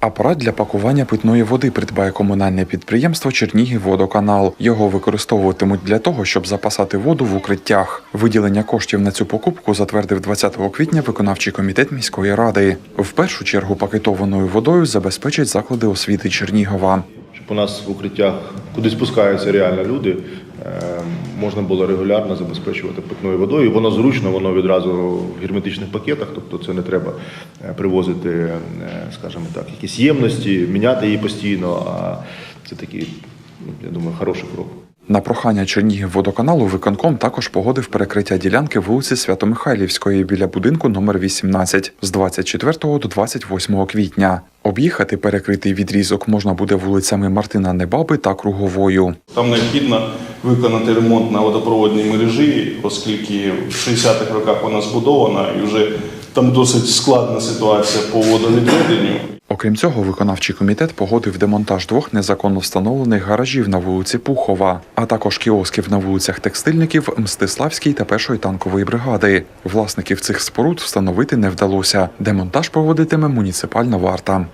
Апарат для пакування питної води придбає комунальне підприємство Чернігівводоканал. Його використовуватимуть для того, щоб запасати воду в укриттях. Виділення коштів на цю покупку затвердив 20 квітня виконавчий комітет міської ради. В першу чергу пакетованою водою забезпечать заклади освіти Чернігова. У нас в укриттях, куди спускаються реально люди, е, можна було регулярно забезпечувати питною водою. І воно зручно, воно відразу в герметичних пакетах, тобто це не треба е, привозити, е, скажімо так, якісь ємності, міняти її постійно. А це такий, я думаю, хороший крок. На прохання Чернігівводоканалу виконком також погодив перекриття ділянки вулиці Свято-Михайлівської біля будинку номер 18 з 24 до 28 квітня. Об'їхати перекритий відрізок можна буде вулицями Мартина Небаби та Круговою. Там необхідно виконати ремонт на водопроводній мережі, оскільки в 60-х роках вона збудована і вже там досить складна ситуація по водовідведенню. Окрім цього, виконавчий комітет погодив демонтаж двох незаконно встановлених гаражів на вулиці Пухова, а також кіосків на вулицях Текстильників, Мстиславській та першої танкової бригади. Власників цих споруд встановити не вдалося. Демонтаж проводитиме муніципальна варта.